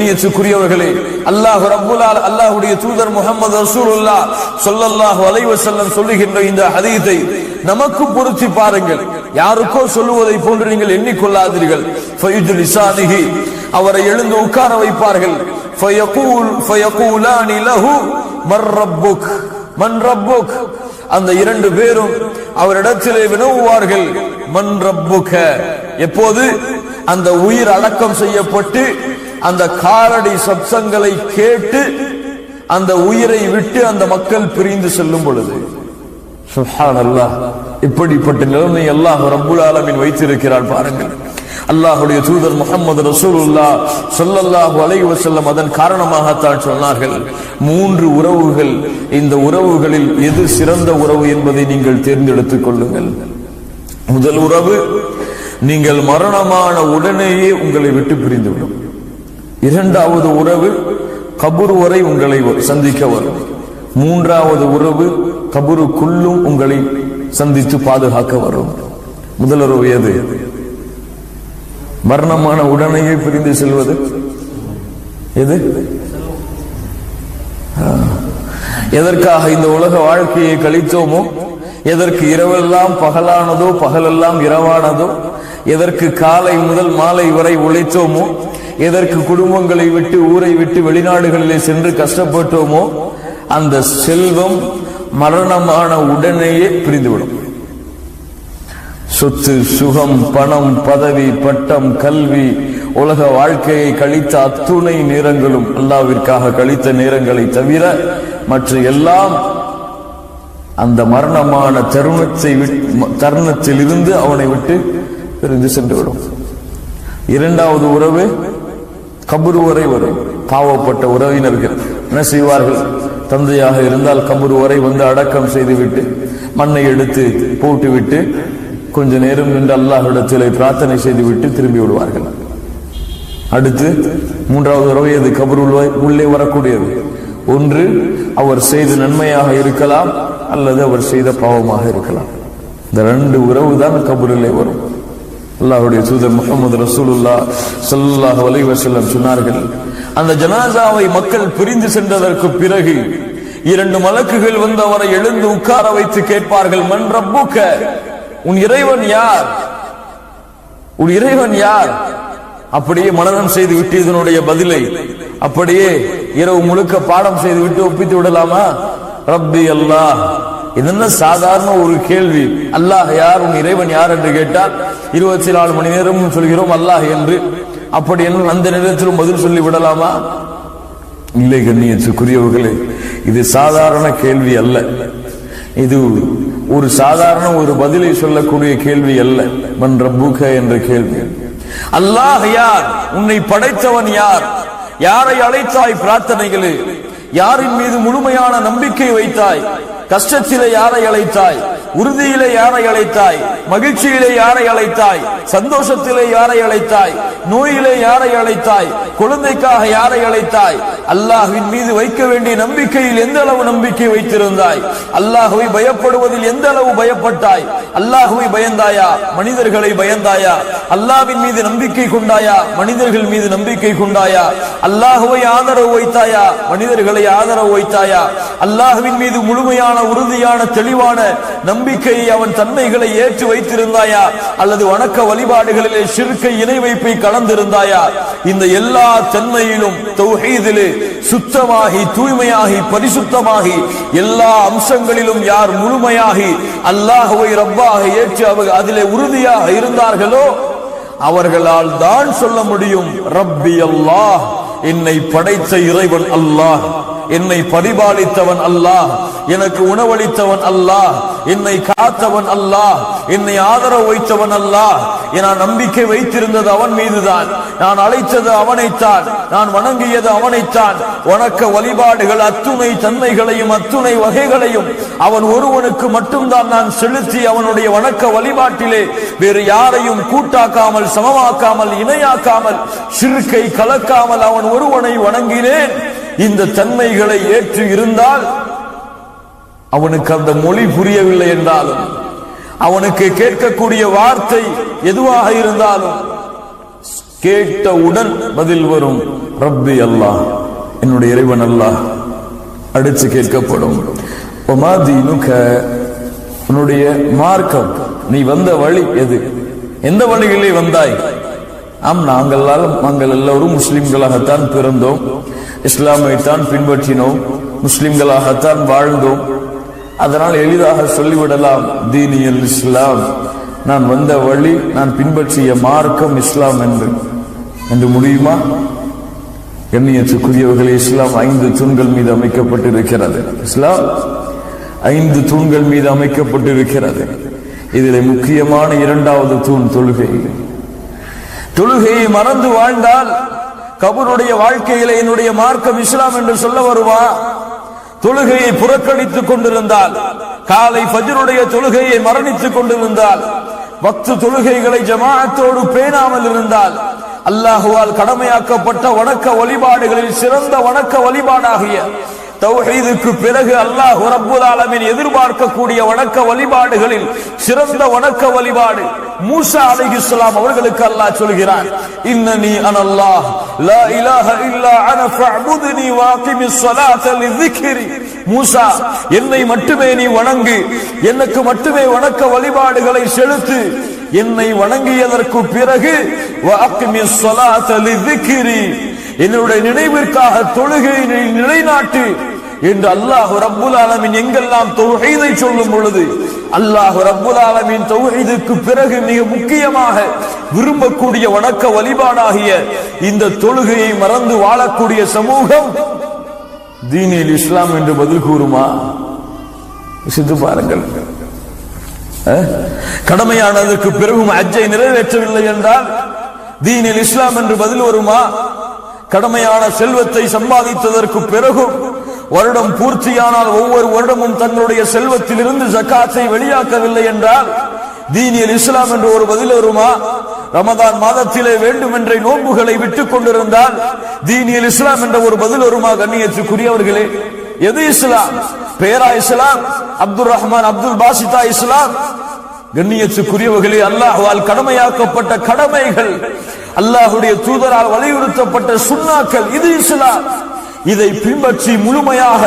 கண்ணியத்துக்குரியவர்களே அல்லாஹ் ரப்புலால் தூதர் முகமது ரசூலுல்லா சொல்லுகின்ற இந்த நமக்கு பொருத்தி பாருங்கள். யாருக்கோ சொல்லுவதை போன்று நீங்கள் எண்ணிக்கொள்ளாதீர்கள். அவரை எழுந்து உட்கார வைப்பார்கள். அந்த இரண்டு பேரும் அவரிடத்திலே வினவுவார்கள் மன் ரப்புக எப்போது? அந்த உயிர் அடக்கம் செய்யப்பட்டு அந்த காலடி சப்சங்களை கேட்டு அந்த உயிரை விட்டு அந்த மக்கள் பிரிந்து செல்லும் பொழுது சுப்ஹானல்லாஹ் இப்படிப்பட்ட நிலைமை அல்லாஹ் ரப்புல் ஆலமின் வைத்திருக்கிறார் பாருங்கள். அல்லாஹுடைய தூதர் முகமது ரசூலுல்லா சொல்லல்லாஹு அலைஹி வஸல்லம் அதன் காரணமாகத்தான் சொன்னார்கள் மூன்று உறவுகள் இந்த உறவுகளில் எது சிறந்த உறவு என்பதை நீங்கள் தேர்ந்தெடுத்துக் கொள்ளுங்கள். முதல் உறவு நீங்கள் மரணமான உடனேயே உங்களை விட்டு பிரிந்துவிடும். இரண்டாவது உறவு கபூர் வரை உங்களை சந்திக்க வரும் மூன்றாவது உறவு கபூருக்குள்ளும் உங்களை சந்தித்து பாதுகாக்க வரும் முதல் உறவு எது? மரணமான உடனேயே பிரிந்து செல்வது. எது? எதற்காக இந்த உலக வாழ்க்கையை கழித்தோமோ எதற்கு இரவெல்லாம் பகலானதோ பகலெல்லாம் இரவானதோ எதற்கு காலை முதல் மாலை வரை உழைத்தோமோ எதற்கு குடும்பங்களை விட்டு ஊரை விட்டு வெளிநாடுகளிலே சென்று கஷ்டப்பட்டோமோ அந்த செல்வம் மரணமான உடனேயே பிரிந்துவிடும். சொத்து சுகம் பணம் பதவி பட்டம் கல்வி உலக வாழ்க்கையை கழித்த அத்துணை நேரங்களும் அல்லாவிற்காக கழித்த நேரங்களை தவிர மற்ற எல்லாம் அந்த மரணமான தருணத்தை விட்- தருணத்தில் இருந்து அவனை விட்டு பிரிந்து சென்றுவிடும். இரண்டாவது உறவு கபரு வரை வரும் பாவப்பட்ட உறவினர்கள் என்ன செய்வார்கள்? தந்தையாக இருந்தால் கபரு வரை வந்து அடக்கம் செய்துவிட்டு மண்ணை எடுத்து போட்டுவிட்டு கொஞ்ச நேரம் நின்று அல்லாஹிடத்தில் பிரார்த்தனை செய்துவிட்டு திரும்பி விடுவார்கள். அடுத்து மூன்றாவது உறவு அது கபர் உள்ளே வரக்கூடியது. ஒன்று அவர் செய்த நன்மையாக இருக்கலாம் அல்லது அவர் செய்த பாவமாக இருக்கலாம். இந்த ரெண்டு உறவு தான் கபரிலே வரும். அல்லாஹுடைய தூதர் முகமது ரசூலுல்லா சல்லாஹ் அலைஹி சொன்னார்கள் அந்த ஜனாசாவை மக்கள் பிரிந்து சென்றதற்கு பிறகு இரண்டு மலக்குகள் வந்து அவரை எழுந்து உட்கார வைத்து கேட்பார்கள் மன் ரப்புக்க? உன் இறைவன் யார்? உன் இறைவன் யார்? அப்படியே மனநம் செய்து விட்டு இதனுடைய பதிலை அப்படியே இரவு முழுக்க பாடம் செய்து விட்டு ஒப்பித்து விடலாமா? ரப்பி அல்லாஹ் இதென்ன சாதாரண ஒரு கேள்வி? அல்லாஹ் யார்? உன் இறைவன் யார் என்று கேட்டால் இருபத்தி நாலு மணி நேரமும் சொல்கிறோம் அல்லாஹ் என்று. அப்படி என்ன அந்த நேரத்திலும் பதில் சொல்லி விடலாமா? இல்லை கண்ணியத்துக்குரியவர்களே இது சாதாரண கேள்வி அல்ல. இது ஒரு சாதாரண ஒரு பதிலை சொல்லக்கூடிய கேள்வி அல்ல. மன் ரப்புக என்ற கேள்வி. அல்லாஹ் யார்? உன்னை படைத்தவன் யார்? யாரை அழைத்தாய் பிரார்த்தனைகளே? யாரின் மீது முழுமையான நம்பிக்கை வைத்தாய் கஷ்டத்திலே யாரை அழைத்தாய் உறுதியிலே யாரை அழைத்தாய் மகிழ்ச்சியிலே யாரை அழைத்தாய் சந்தோஷத்திலே யாரை அழைத்தாய்? நோயிலே யாரை அழைத்தாய்? குழந்தைக்காக யாரை அழைத்தாய்? அல்லாஹுவின் மீது வைக்க வேண்டிய நம்பிக்கையில் எந்த அளவு நம்பிக்கை வைத்திருந்தாய்? அல்லாஹுவை பயப்படுவதில் எந்த அளவு பயப்பட்டாய்? அல்லாஹுவை பயந்தாயா? மனிதர்களை பயந்தாயா? அல்லாவின் மீது நம்பிக்கை கொண்டாயா? மனிதர்கள் மீது நம்பிக்கை கொண்டாயா? அல்லாஹுவை ஆதரவு வைத்தாயா? மனிதர்களை ஆதரவு வைத்தாயா? அல்லாஹுவின் மீது முழுமையான உறுதியான தெளிவான நம்பிக்கையை அவன் தன்மைகளை ஏற்று வைத்திருந்தாயா? அல்லது வணக்க வழிபாடுகளிலே சிறுக்கை இணை வைப்பை கலந்திருந்தாயா? இந்த எல்லா தன்மையிலும் தௌஹீதிலே சுத்தமாகி தூய்மையாகி பரிசுத்தமாகி எல்லா அம்சங்களிலும் யார் முழுமையாகி அல்லாஹுவை ரப்பாக ஏற்று அவர் அதிலே உறுதியாக இருந்தார்களோ? அவர்களால் தான் சொல்ல முடியும் ரப்பி அல்லாஹ் என்னை படைத்த இறைவன் அல்லாஹ். என்னை பரிபாலித்தவன் அல்லாஹ். எனக்கு உணவளித்தவன் அல்லாஹ். என்னை காத்தவன் அல்லாஹ். என்னை ஆதரவு வைத்தவன் அல்லாஹ். நான் நம்பிக்கை வைத்திருந்தது அவன் மீதுதான். நான் அழைத்தது அவனைத்தான். நான் வணங்கியது அவனைத்தான். வணக்க வழிபாடுகள் அத்துணை தன்மைகளையும் அத்துணை வகைகளையும் அவன் ஒருவனுக்கு மட்டும்தான் நான் செலுத்தி அவனுடைய வணக்க வழிபாட்டிலே வேறு யாரையும் கூட்டாக்காமல் சமமாக்காமல் இணையாக்காமல் சிறுக்கை கலக்காமல் அவன் ஒருவனை வணங்கினேன். இந்த தன்மைகளை ஏற்று இருந்தால் அவனுக்கு அந்த மொழி புரியவில்லை என்றாலும் அவனுக்கு கேட்கக்கூடிய வார்த்தை எதுவாக இருந்தாலும் கேட்டவுடன் பதில் வரும். ரப்பி அல்லாஹ் என்னுடைய இறைவன் அல்லாஹ் அடிச்சு கேட்கப்படும். உன்னுடைய மார்க்கம் நீ வந்த வழி எது? எந்த வழியிலே வந்தாய்? ஆம் நாங்கள் நாங்கள் எல்லோரும் முஸ்லிம்களாகத்தான் பிறந்தோம். இஸ்லாமை தான் பின்பற்றினோம். முஸ்லிம்களாகத்தான் வாழ்ந்தோம். அதனால் எளிதாக சொல்லிவிடலாம் தீனியல் இஸ்லாம். நான் வந்த வழி நான் பின்பற்றிய மார்க்கம் இஸ்லாம் என்று. என்று முடியுமா? எண்ணியத்துக்குரியவர்களே இஸ்லாம் ஐந்து தூண்கள் மீது அமைக்கப்பட்டிருக்கிறது. இஸ்லாம் ஐந்து தூண்கள் மீது அமைக்கப்பட்டிருக்கிறது. இதில் முக்கியமான இரண்டாவது தூண் தொழுகை. தொழுகையை மறந்து வாழ்ந்தால் கபருடைய வாழ்க்கையில என்னுடைய மார்க்கம் இஸ்லாம் என்று சொல்ல வருவா தொழுகையை புறக்கணித்துக் கொண்டிருந்தால் காலை பஜருடைய தொழுகையை மரணித்துக் கொண்டிருந்தால் பக்து தொழுகைகளை ஜமாத்தோடு பேணாமல் இருந்தால் அல்லாஹுவால் கடமையாக்கப்பட்ட வணக்க வழிபாடுகளில் சிறந்த வணக்க வழிபாடாகிய தௌஹீதுக்கு பிறகு அல்லாஹ் ரப்புல் ஆலமின் எதிர்பார்க்கக்கூடிய வணக்க வழிபாடுகளில் சிறந்த வணக்க வழிபாடு மூசா அலைஹிஸ்ஸலாம் அவர்களுக்கு அல்லாஹ் சொல்கிறான் இன்னனி அனல்லாஹ் லா இலாஹ இல்லா அன ஃபஅபுதுனி வாகிமிஸ் ஸலாத லிذிக்ரி மூசா என்னை மட்டுமே நீ வணங்கு எனக்கு மட்டுமே வணக்க வழிபாடுகளை செலுத்து என்னை வணங்கியதற்கு பிறகு வாகிமிஸ் ஸலாத லிذிக்ரி என்னுடைய நினைவிற்காக தொழுகை நிலைநாட்டு என்று அல்லாஹ் ரப்புல் ஆலமின் எங்கெல்லாம் தொழுகைதை சொல்லும் பொழுது அல்லாஹ் ரப்புல் ஆலமின் பிறகு மிக முக்கியமாக விரும்பக்கூடிய வணக்க வழிபாடாகிய இந்த தொழுகையை மறந்து வாழக்கூடிய சமூகம் தீனில் இஸ்லாம் என்று பதில் கூறுமா? சித்து பாருங்கள். கடமையானதற்கு பிறகும் அஜ்ஜை நிறைவேற்றவில்லை என்றால் தீனில் இஸ்லாம் என்று பதில் வருமா? கடமையான செல்வத்தை சம்பாதித்ததற்கு பிறகும் வருடம் பூர்த்தியானால் ஒவ்வொரு வருடமும் தங்களுடைய செல்வத்திலிருந்து ஜக்காத்தை வெளியாக்கவில்லை என்றால் தீனியல் இஸ்லாம் என்று ஒரு பதில் வருமா? ரமதான் மாதத்திலே வேண்டும் என்ற நோன்புகளை விட்டுக் கொண்டிருந்தால் தீனியல் இஸ்லாம் என்ற ஒரு பதில் வருமா கண்ணியத்துக்குரியவர்களே? எது இஸ்லாம்? பேரா இஸ்லாம்? அப்துல் ரஹ்மான் அப்துல் பாசிதா இஸ்லாம்? கண்ணியத்துக்குரியவர்களே அல்லாஹுவால் கடமையாக்கப்பட்ட கடமைகள் அல்லாஹுடைய தூதரால் வலியுறுத்தப்பட்ட சுண்ணாக்கள் இது இஸ்லாம். இதை பின்பற்றி முழுமையாக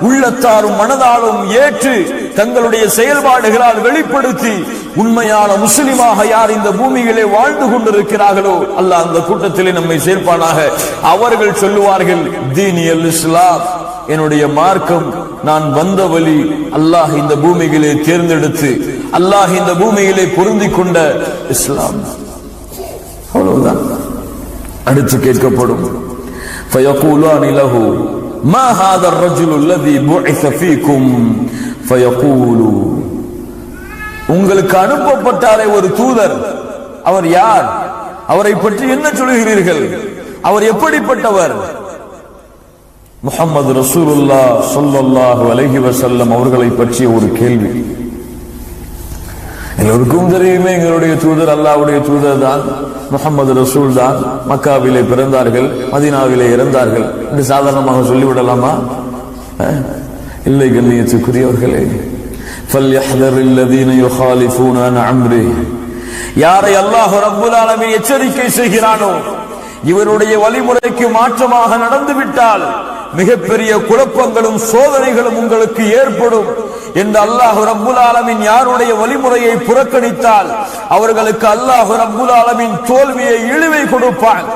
உள்ளத்தாரும் மனதாலும் ஏற்று தங்களுடைய செயல்பாடுகளால் வெளிப்படுத்தி உண்மையான முஸ்லிமாக யார் இந்த பூமியிலே வாழ்ந்து கொண்டிருக்கிறார்களோ அல்லாஹ் அந்த கூட்டத்திலே நம்மை சேர்ப்பானாக. அவர்கள் சொல்லுவார்கள் தீனியல் இஸ்லாம். என்னுடைய மார்க்கம் நான் வந்த வழி அல்லாஹ் இந்த பூமியிலே தேர்ந்தெடுத்து அல்லாஹ் இந்த பூமியிலே பொருந்திக் கொண்ட இஸ்லாம். அவ்வளவுதான். அடுத்து கேட்கப்படும். فيقولان له ما هذا الرجل الذي بعث فيكم فيقول உங்களுக்கு அனுப்பப்பட்டாரே ஒரு தூதர் அவர் யார் அவரை பற்றி என்ன சொல்கிறீர்கள் அவர் எப்படிப்பட்டவர் முகமது ரசூலுல்லா சொல்லல்லாஹு அலைஹி வஸல்லம் அவர்களை பற்றிய ஒரு கேள்வி எல்லோருக்கும் தெரியுமே எங்களுடைய தூதர் அல்லாஹ்வுடைய தூதர் தான் முகமது ரசூல் தான் மக்காவிலே பிறந்தார்கள் மதீனாவிலே இறந்தார்கள் என்று சாதாரணமாக சொல்லிவிடலாமா அஹ்? இல்லை கண்ணியத்துக்குரியவர்களே فَلْيَحْذَرِ الَّذِينَ يُخَالِفُونَ عَنْ أَمْرِهِ யாரை அல்லாஹ் ரப்புல் ஆலமீன் எச்சரிக்கை செய்கிறானோ இவருடைய வழிமுறைக்கு மாற்றமாக நடந்து விட்டால் மிகப்பெரிய குழப்பங்களும் சோதனைகளும் உங்களுக்கு ஏற்படும் என்று அல்லாஹ் ரப்புல் ஆலமின் யாருடைய வழிமுறையை புறக்கணித்தால் அவர்களுக்கு அல்லாஹ் ரப்புல் ஆலமின் தோல்வியை இழிவை கொடுப்பான்.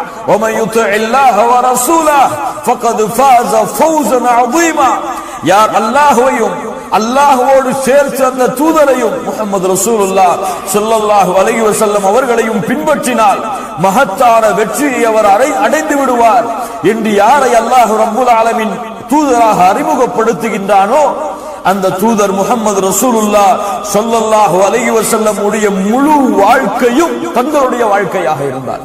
யார் அல்லாஹையும் அல்லாஹுவோடு சேர்த்து அந்த தூதரையும் முகமது ரசூலுல்லாஹ் ஸல்லல்லாஹு அலைஹி வசல்லம் அவர்களையும் பின்பற்றினால் மகத்தான வெற்றியை அவர் அடை- அடைந்து விடுவார். என்று யாரை அல்லாஹு ரப்புல் ஆலமின் தூதராக அறிமுகப்படுத்துகின்றானோ அந்த தூதர் முகமது ரசூலுல்லாஹ் சொல்லல்லாஹு அலகி வசல்லம் உடைய முழு வாழ்க்கையும் தங்களுடைய வாழ்க்கையாக இருந்தார்.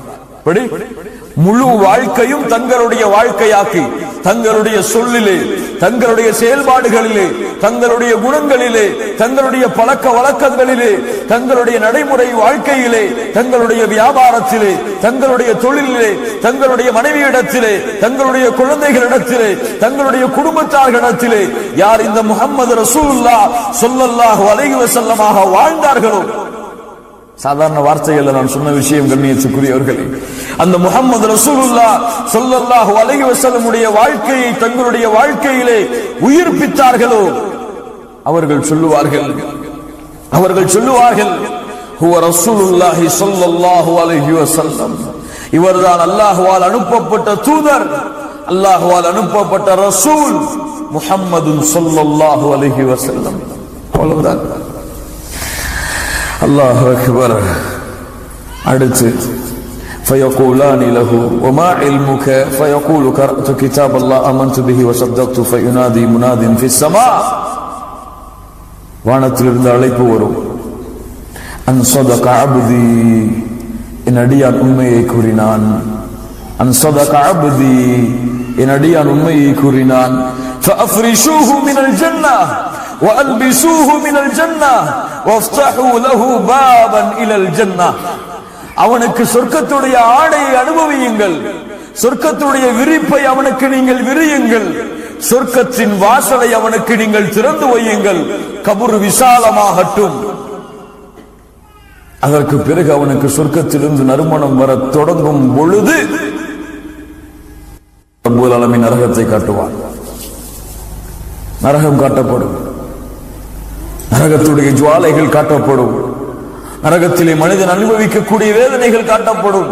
முழு வாழ்க்கையும் தங்களுடைய வாழ்க்கையாக்கி தங்களுடைய சொல்லிலே தங்களுடைய செயல்பாடுகளிலே தங்களுடைய குணங்களிலே தங்களுடைய பழக்க வழக்கங்களிலே தங்களுடைய நடைமுறை வாழ்க்கையிலே தங்களுடைய வியாபாரத்திலே தங்களுடைய தொழிலிலே தங்களுடைய மனைவியிடத்திலே தங்களுடைய குழந்தைகளிடத்திலே தங்களுடைய குடும்பத்தார்களிடத்திலே யார் இந்த முகமது ரசூல்லா சொல்லல்லாஹு அலைஹி வஸல்லமாக வாழ்ந்தார்களோ சாதாரண வார்த்தைகள்ல நான் சொன்ன விஷயம் கண்ணியத்துக்குரியவர்களே. அந்த முகமது ரசூலுல்லா சொல்லல்லாஹு அலைஹி வஸல்லமுடைய வாழ்க்கையை தங்களுடைய வாழ்க்கையிலே உயிர்ப்பித்தார்களோ? அவர்கள் சொல்லுவார்கள். அவர்கள் சொல்லுவார்கள் ஹுவ ரசூலுல்லாஹி சொல்லல்லாஹு அலைஹி வஸல்லம். இவர்தான் அல்லாஹ்வால் அனுப்பப்பட்ட தூதர் அல்லாஹ்வால் அனுப்பப்பட்ட ரசூல் முஹம்மதுன் சொல்லல்லாஹு அலைஹி வஸல்லம். அவ்வளவுதான். அல்லாஹ் அக்பர் அடுத்து فيقولان له وما علمك فيقول قرأت كتاب الله آمنت به وصدقت فينادي مناد في السماء வானத்திலிருந்து அழைப்பு வரும் அன் صدق عبدي என் அடியான் உண்மையை கூறினான் அன் صدق عبدي என் அடியான் உண்மையை கூறினான் فأفرشوه من الجنة وألبسوه من الجنة وافتحوا له بابا إلى الجنة அவனுக்கு சொர்க்கத்துடைய ஆடையை அனுபவியுங்கள் சொர்க்கத்துடைய விரிப்பை அவனுக்கு நீங்கள் விரியுங்கள் சொர்க்கத்தின் வாசலை அவனுக்கு நீங்கள் திறந்து வையுங்கள் கபுர் விசாலமாகட்டும் அதற்கு பிறகு அவனுக்கு சொர்க்கத்திலிருந்து நறுமணம் வர தொடங்கும் பொழுது ரப்பல் ஆலமீன் நரகத்தை காட்டுவான் நரகம் காட்டப்படும் நரகத்துடைய ஜுவாலைகள் காட்டப்படும். நரகத்திலே மனிதன் அனுபவிக்கக்கூடிய வேதனைகள் காட்டப்படும்.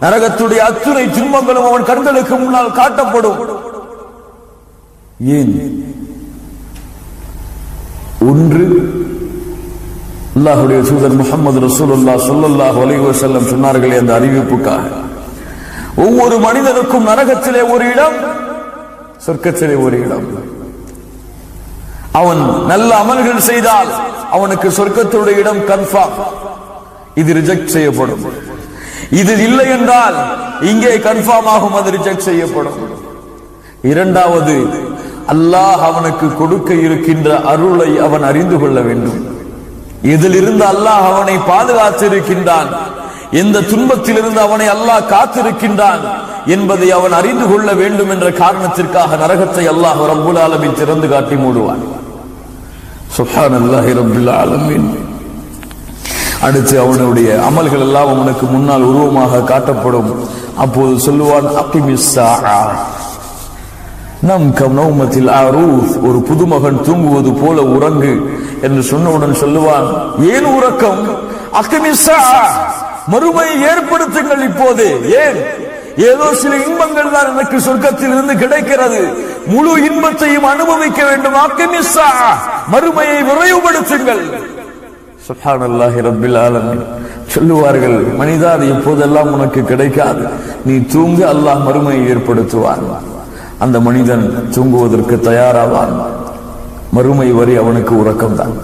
நரகத்துடைய அத்துணை துன்பங்களும் அவன் கண்களுக்கு முன்னால் காட்டப்படும். ஏன்? ஒன்று அல்லாஹுடைய சூதர் முகமது ரசூலுல்லா சொல்லல்லாஹ் அலைஹி செல்லம் சொன்னார்களே அந்த அறிவிப்புக்காக. ஒவ்வொரு மனிதனுக்கும் நரகத்திலே ஒரு இடம் சொர்க்கத்திலே ஒரு இடம். அவன் நல்ல அமல்கள் செய்தால் அவனுக்கு சொர்க்கத்துடைய இடம் கன்ஃபார்ம் இது ரிஜெக்ட் செய்யப்படும். இது இல்லை என்றால் இங்கே கன்ஃபார்ம் ஆகும் அது ரிஜெக்ட் செய்யப்படும். இரண்டாவது அல்லாஹ் அவனுக்கு கொடுக்க இருக்கின்ற அருளை அவன் அறிந்து கொள்ள வேண்டும். இதிலிருந்து அல்லாஹ் அவனை பாதுகாத்திருக்கின்றான்? எந்த துன்பத்திலிருந்து அவனை அல்லாஹ் காத்திருக்கின்றான் என்பதை அவன் அறிந்து கொள்ள வேண்டும் என்ற காரணத்திற்காக நரகத்தை அல்லாஹ் ரப்புல் ஆலமின் திறந்து காட்டி மூடுவான். சுப்ஹானல்லாஹி ரப்பில் ஆலமீன். அடுத்து அவனுடைய அமல்கள் எல்லாம் அவனுக்கு முன்னால் உருவமாக காட்டப்படும். அப்போது சொல்லுவான் நம் கம் நௌமத்தில் ஒரு புதுமகன் தூங்குவது போல உறங்கு என்று சொன்னவுடன் சொல்லுவான் ஏன் உறக்கம்? அக்கிமிஸ்ஸா மறுமையை ஏற்படுத்துங்கள் இப்போது. ஏன்? ஏதோ சில இன்பங்கள் தான் எனக்கு சொர்க்கத்தில் இருந்து கிடைக்கிறது. முழு இன்பத்தையும் அனுபவிக்க வேண்டும். அக்கிமிஸ்ஸா மறுமையை விரைவுபடுத்துங்கள். சுப்ஹானல்லாஹி ரப்பில் சொல்லுவார்கள் மனிதா அது இப்போதெல்லாம் உனக்கு கிடைக்காது. நீ தூங்க அல்லாஹ் மறுமையை ஏற்படுத்துவான். அந்த மனிதன் தூங்குவதற்கு தயாராவான். மறுமை வரி அவனுக்கு உறக்கம் தான்